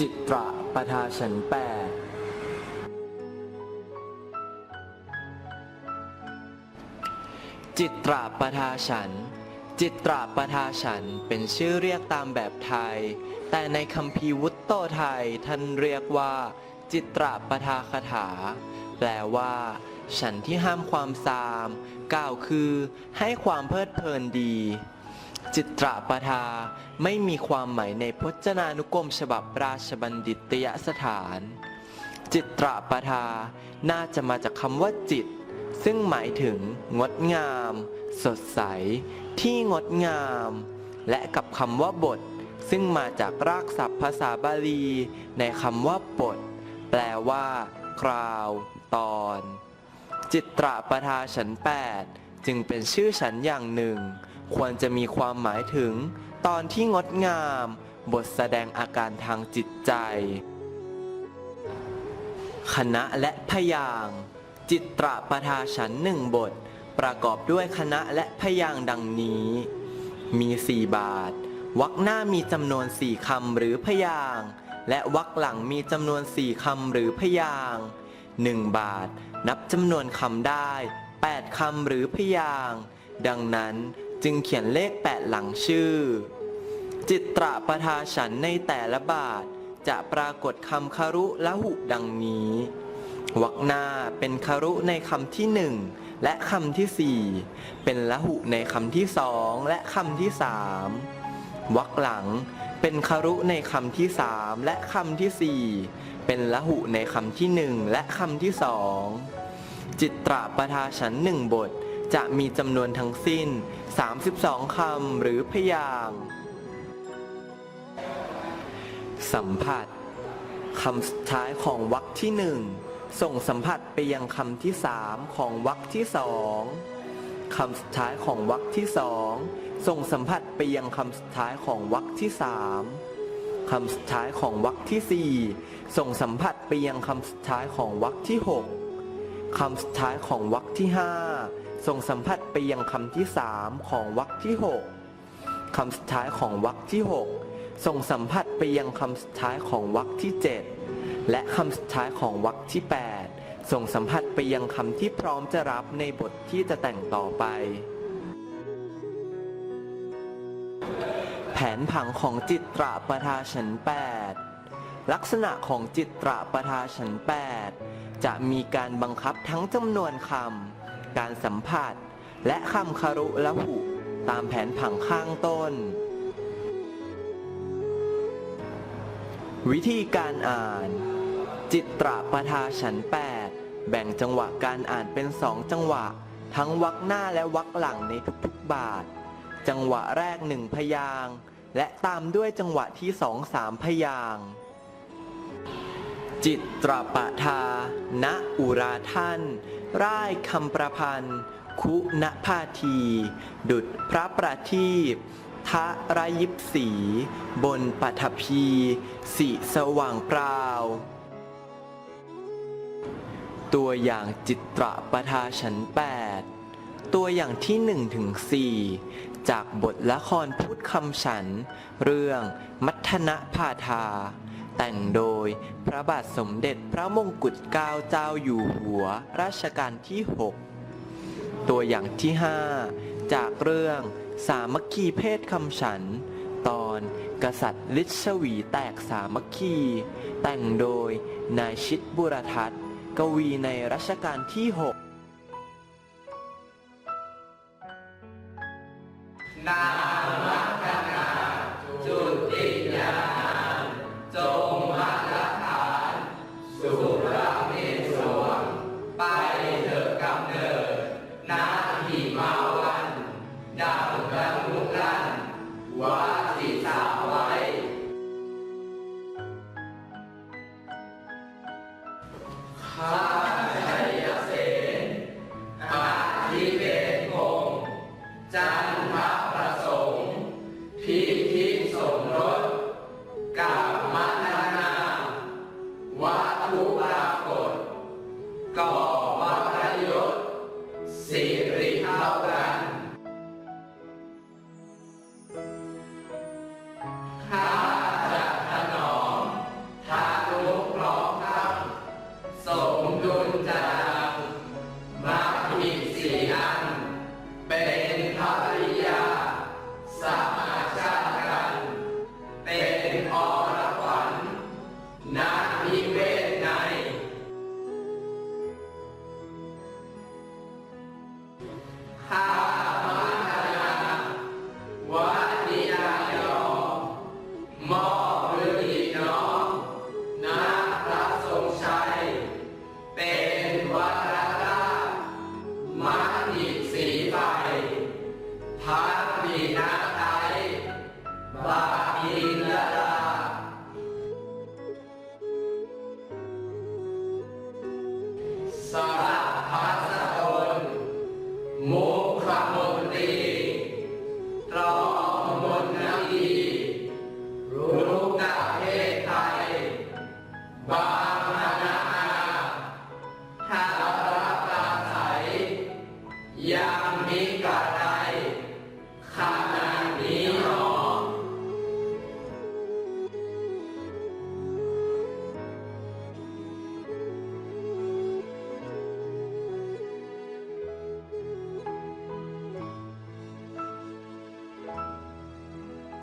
จิตระปทาฉันแปดจิตระปทาฉัน จิตระปทาฉันเป็นชื่อเรียกตามแบบไทย แต่ในคัมภีวุตโตไทยท่านเรียกว่า จิตระปทาคาถา แปลว่า ฉันที่ห้ามความซามกล่าวคือ ให้ความเพลิดเพลินดี จิตระปทาไม่มีความหมายในพจนานุกรมฉบับราชบัณฑิตยสถาน จิตระปทาน่าจะมาจากคำว่าจิต ซึ่งหมายถึง งดงาม สดใส ที่งดงาม และกับคำว่าบท ซึ่งมาจากรากศัพท์ภาษาบาลี ในคำว่าบทแปลว่าคราว ตอน จิตระปทาฉันแปดจึงเป็นชื่อฉันอย่างหนึ่ง ควรจะมีความหมายถึง ตอนที่งดงาม บทแสดงอาการทางจิตใจ คณะและพยางจิตระปทาฉันหนึ่งบท ประกอบด้วยคณะและพยางดังนี้ มีสี่บาทวรรคหน้ามีจำนวนสี่คำหรือพยาง และวรรคหลังมีจำนวนสี่คำหรือพยางหนึ่งบาท นับจำนวนคำได้แปดคำหรือพยาง ดังนั้น จึงเขียนเลขแปดหลังชื่อ จิตระปทาฉันในแต่ละบาท จะปรากฏคำคารุละหุดังนี้วรรคหน้าเป็นคารุในคำที่หนึ่งและคำที่สี่เป็นละหุในคำที่สองและคำที่สามวรรคหลังเป็นคารุในคำที่สามและคำที่สี่เป็นละหุในคำที่หนึ่งและคำที่สองจิตระปทาฉันหนึ่งบท จะมีจำนวนทั้งสิ้น 32 คำหรือพยางค์สัมผัสคำสุดท้ายของวรรคที่หนึ่งส่งสัมผัสไปยังคำที่สามของวรรคที่สองคำสุดท้ายของวรรคที่สองส่งสัมผัสไปยังคำสุดท้ายของวรรคที่สามคำสุดท้ายของวรรคที่สี่ส่งสัมผัสไปยังคำสุดท้ายของวรรคที่หก คำสุดท้ายของวรรคที่ห้าส่งสัมผัสไปยังคำที่สามของวรรคที่หกคำสุดท้ายของวรรคที่หกส่งสัมผัสไปยังคำสุดท้ายของวรรคที่ 7 และคำสุดท้ายของวรรคที่ 8 ส่งสัมผัสไปยังคำที่พร้อมจะรับในบทที่จะแต่งต่อไป แผนผังของจิตตระปทาฉัน8 ลักษณะของจิตระปทาฉัน8จะมีการบังคับทั้งจำนวนคำ การสัมผัส และคำคารุละหุ ตามแผนผังข้างต้น วิธีการอ่าน จิตระปทาฉัน8แบ่งจังหวะการอ่านเป็นสองจังหวะ ทั้งวรรคหน้าและวรรคหลังในทุกๆบาท จังหวะแรกหนึ่งพยางและตามด้วยจังหวะที่สองสามพยางค์ จิตตระปทา ณ อุราท่าน ร่ายคำประพันธ์ คุณภาที ดุดพระประทีปทะระยิบสี บนปัทภีสีสว่างเปล่าตัวอย่างจิตระปทาฉัน8 ตัวอย่างที่1ถึง4จากบทละครพูดคำฉัน เรื่องมัทนะพาทา แต่งโดย พระบาทสมเด็จพระมงกุฎเกล้าเจ้าอยู่หัวรัชกาลที่ 6 ตัวอย่างที่ 5 จากเรื่องสามัคคีเพศคำฉัน ตอนกษัตริย์ลิชวีแตกสามัคคี แต่งโดยนายชิดบุรทัศน์ กวีในรัชกาลที่ 6 จันทประสงค์พิธีสมรสกามนานาวัตถุปรากฏก่อวัรยศศิร